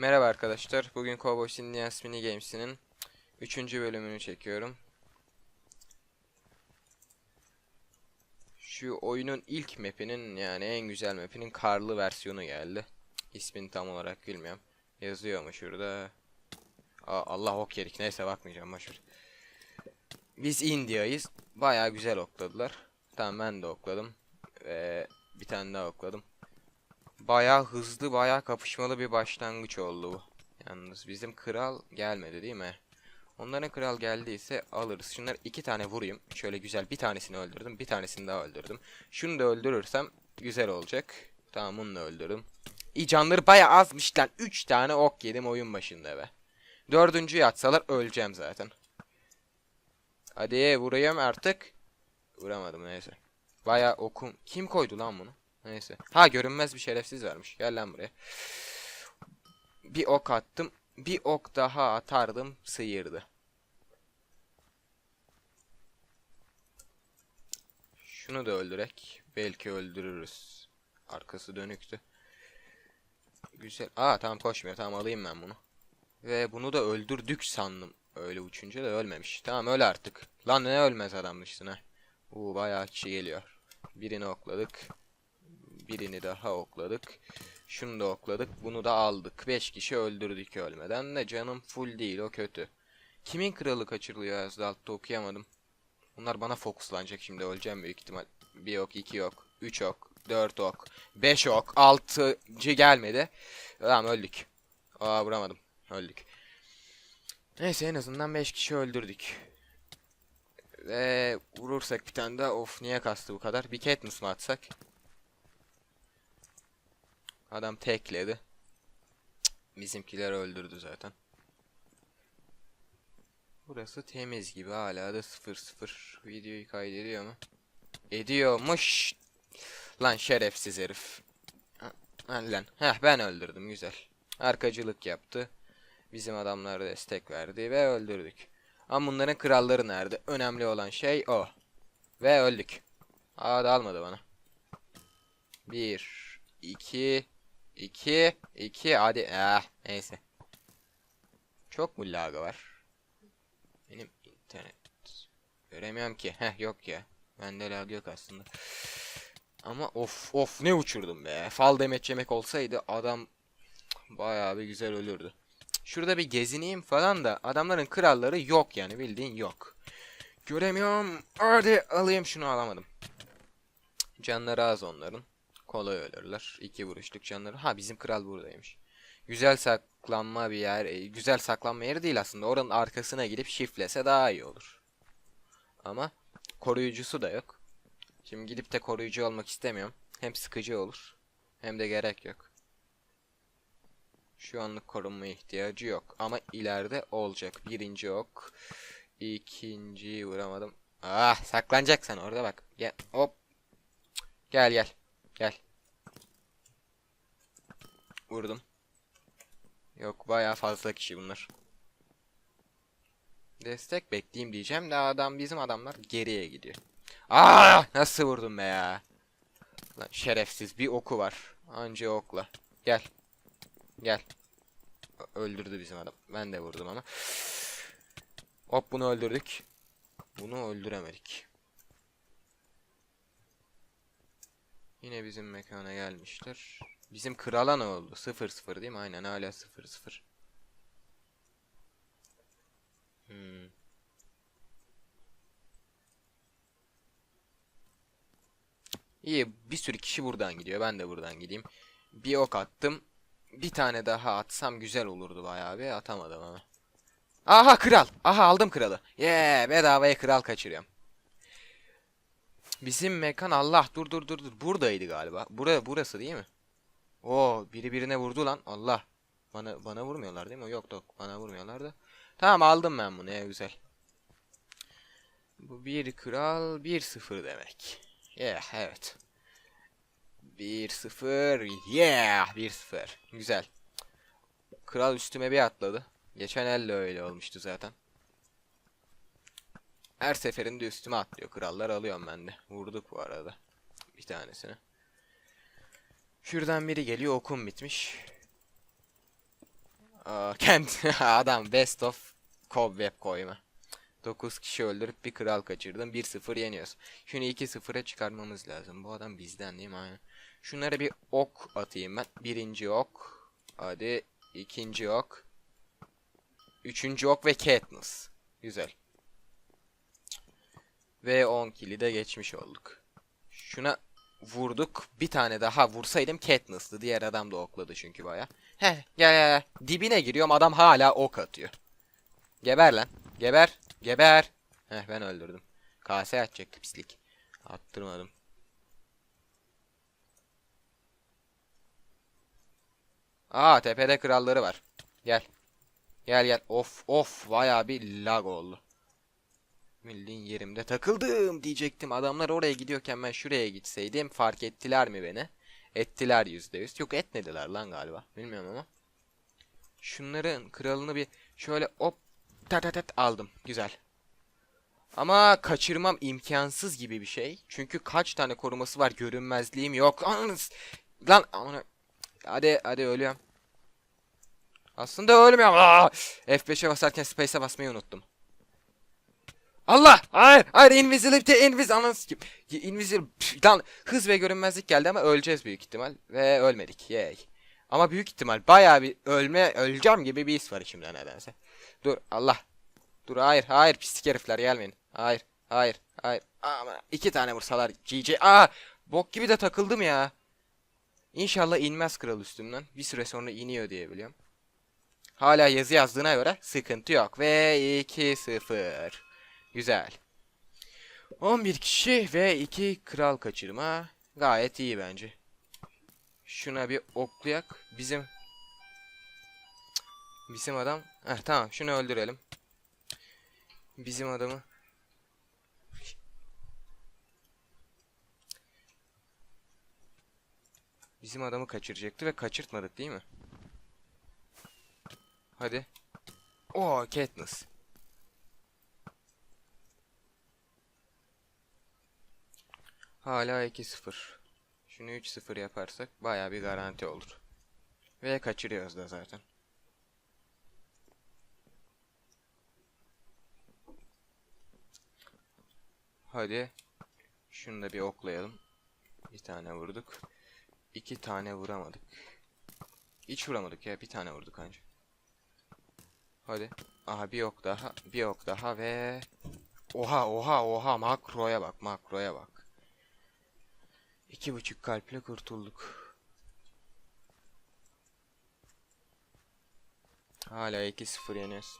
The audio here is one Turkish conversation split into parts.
Merhaba arkadaşlar. Bugün Cowboys Indians Mini Games'inin 3. bölümünü çekiyorum. Şu oyunun ilk map'inin yani en güzel map'inin karlı versiyonu geldi. İsmini tam olarak bilmiyorum. Yazıyor mu şurada? Aa, Allah ok yedik. Neyse bakmayacağım boşver. Biz India'yız. Baya güzel okladılar. Tamam ben de okladım. Ve bir tane daha okladım. Baya hızlı, baya kapışmalı bir başlangıç oldu bu. Yalnız bizim kral gelmedi değil mi? Onların kral geldiyse alırız. Şunları iki tane vurayım. Şöyle güzel bir tanesini öldürdüm. Bir tanesini daha öldürdüm. Şunu da öldürürsem güzel olacak. Tamam bunu da öldürdüm. İyi canları baya azmış lan. Üç tane ok yedim oyun başında be. Dördüncüyü atsalar öleceğim zaten. Hadi vurayım artık. Vuramadım neyse. Baya okum. Kim koydu lan bunu? Neyse. Ha görünmez bir şerefsiz varmış. Gel lan buraya. Bir ok attım. Bir ok daha atardım. Sıyırdı. Şunu da öldürek. Belki öldürürüz. Arkası dönüktü. Güzel. Aa tamam koşmuyor. Tamam alayım ben bunu. Ve bunu da öldürdük sandım. Öyle uçunca da ölmemiş. Tamam öl artık. Lan ne ölmez adammışsın ha. Uuu bayağı kişi geliyor. Birini okladık. Birini daha okladık. Şunu da okladık. Bunu da aldık. 5 kişi öldürdük ölmeden de canım full değil o kötü. Kimin kralı kaçırılıyor yazdı altta okuyamadım. Bunlar bana fokuslanacak şimdi öleceğim büyük ihtimal. Bir ok, iki ok, üç ok, dört ok, beş ok, altıncı gelmedi. Tamam öldük. Aa vuramadım. Öldük. Neyse en azından 5 kişi öldürdük. Ve vurursak bir tane daha of niye kastı bu kadar? Bir Katniss mı atsak? Adam tekledi. Bizimkiler öldürdü zaten. Burası temiz gibi hala da 0-0. Videoyu kaydediyor mu? Ediyormuş. Lan şerefsiz herif. Ha, Lan. Heh ben öldürdüm güzel. Arkacılık yaptı. Bizim adamlar destek verdi ve öldürdük. Ama bunların kralları nerede? Önemli olan şey o. Ve öldük. Aa da almadı bana. Bir, iki, iki, iki. Hadi. Ah, neyse. Çok mu lagı var? Benim internet. Göremiyorum ki. Heh yok ya. Bende lag yok aslında. Ama of of ne uçurdum be. Fal demet yemek olsaydı adam bayağı bir güzel ölürdü. Şurada bir gezineyim falan da adamların kralları yok yani bildiğin yok. Göremiyorum. Hadi alayım şunu alamadım. Canları az onların. Kolay ölürler. İki vuruşluk canları. Ha bizim kral buradaymış. Güzel saklanma bir yer. e, Güzel saklanma yeri değil aslında. Oranın arkasına gidip şiflese daha iyi olur. Ama koruyucusu da yok. Şimdi gidip de koruyucu olmak istemiyorum. Hem sıkıcı olur. Hem de gerek yok. Şu anlık korunma ihtiyacı yok. Ama ileride olacak. Birinci ok. İkinciyi vuramadım. Ah saklanacaksan orada bak. Gel hop. Gel gel. Gel. Vurdum. Yok bayağı fazla kişi bunlar. Destek bekleyeyim diyeceğim de adam bizim adamlar geriye gidiyor. Aa nasıl vurdum be ya. Lan şerefsiz bir oku var. Anca okla. Gel. Gel. Öldürdü bizim adam. Ben de vurdum ama. Hop bunu öldürdük. Bunu öldüremedik. Yine bizim mekana gelmişler. Bizim krala ne oldu? 0-0 değil mi? Aynen hala 0-0. Hmm. İyi bir sürü kişi buradan gidiyor. Ben de buradan gideyim. Bir ok attım. Bir tane daha atsam güzel olurdu bayağı bir. Atamadım ama. Aha kral. Aha aldım kralı. Yeah bedavaya kral kaçırıyorum. Bizim mekan Allah dur dur dur dur. Buradaydı galiba. Bura burası değil mi? Oo biri birine vurdu lan. Allah. Bana bana vurmuyorlar değil mi? Yok yok bana vurmuyorlar da. Tamam aldım ben bunu ya güzel. Bu bir kral bir sıfır demek. Yeah evet. 1-0. Yeah 1-0. Güzel. Kral üstüme bir atladı. Geçen elle öyle olmuştu zaten. Her seferinde üstüme atlıyor. Krallar alıyorum ben de. Vurduk bu arada. Bir tanesini. Şuradan biri geliyor. Okum bitmiş. Aa, kent adam best of cobweb koyma. 9 kişi öldürüp bir kral kaçırdın. 1-0 yeniyoruz. Şunu 2-0'a çıkarmamız lazım. Bu adam bizden değil mi? Aynen. Şunlara bir ok atayım ben. Birinci ok. Hadi. ikinci ok. Üçüncü ok ve Katniss. Güzel. Ve 10 kili de geçmiş olduk. Şuna vurduk. Bir tane daha vursaydım Katniss'tı. Diğer adam da okladı çünkü baya. Heh gel gel. Dibine giriyorum adam hala ok atıyor. Geber lan. Geber. Geber. Heh ben öldürdüm. Kase atacaktı pislik. Attırmadım. Aa tepede kralları var. Gel. Gel gel. Of of baya bir lag oldu. Milliğin yerimde takıldım diyecektim. Adamlar oraya gidiyorken ben şuraya gitseydim fark ettiler mi beni? Ettiler yüzde yüz. Yok etmediler lan galiba. Bilmiyorum ama. Şunların kralını bir şöyle hop tat tat tat aldım. Güzel. Ama kaçırmam imkansız gibi bir şey. Çünkü kaç tane koruması var görünmezliğim yok. Ananız. Lan amına. Hadi hadi ölüyorum. Aslında ölmüyorum. Aa! F5'e basarken space'e basmayı unuttum. Allah! Hayır! Hayır! Invisibility! Invis... Ananı. Y- Invisible... Lan hız ve görünmezlik geldi ama öleceğiz büyük ihtimal. Ve ölmedik. Yay. Ama büyük ihtimal bayağı bir ölme... Öleceğim gibi bir his var içimde nedense. Dur Allah. Dur hayır hayır pislik herifler gelmeyin. Hayır hayır hayır. Ama iki tane vursalar GG. Aa! Bok gibi de takıldım ya. İnşallah inmez kral üstümden. Bir süre sonra iniyor diye biliyorum. Hala yazı yazdığına göre sıkıntı yok. Ve 2-0. Güzel. 11 kişi ve 2 kral kaçırma. Gayet iyi bence. Şuna bir oklayak. Bizim Bizim adam. Heh, tamam şunu öldürelim. Bizim adamı. Bizim adamı kaçıracaktı ve kaçırtmadık değil mi? Hadi. Oo Katniss. Hala 2-0. Şunu 3-0 yaparsak baya bir garanti olur. Ve kaçırıyoruz da zaten. Hadi. Şunu da bir oklayalım. Bir tane vurduk. İki tane vuramadık. Hiç vuramadık ya. Bir tane vurduk anca. Hadi. Aha bir ok daha. Bir ok daha ve... Oha oha oha makroya bak makroya bak. İki buçuk kalple kurtulduk. Hala 2-0 yeniyoruz.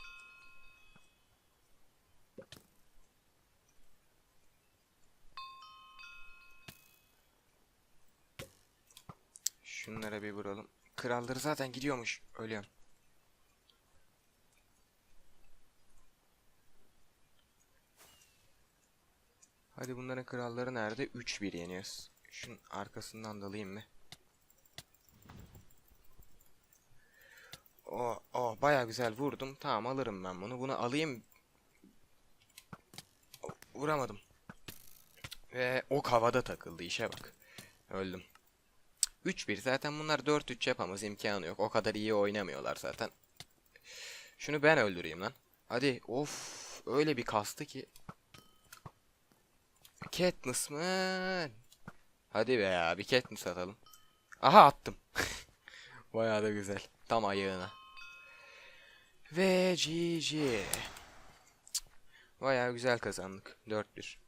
Şunlara bir vuralım. Kralları zaten gidiyormuş. Ölüyorum. Hadi bunların kralları nerede? 3-1 yeniyoruz. Şunun arkasından dalayım mı? Oh, oh baya güzel vurdum. Tamam alırım ben bunu. Bunu alayım. Vuramadım. Ve ok havada takıldı. işe bak. Öldüm. 3-1 zaten bunlar 4-3 yapamaz imkanı yok. O kadar iyi oynamıyorlar zaten. Şunu ben öldüreyim lan. Hadi of öyle bir kastı ki. Katniss mı? Hadi be ya bir Katniss atalım. Aha attım. Bayağı da güzel. Tam ayağına. Ve GG. Bayağı güzel kazandık. 4-1.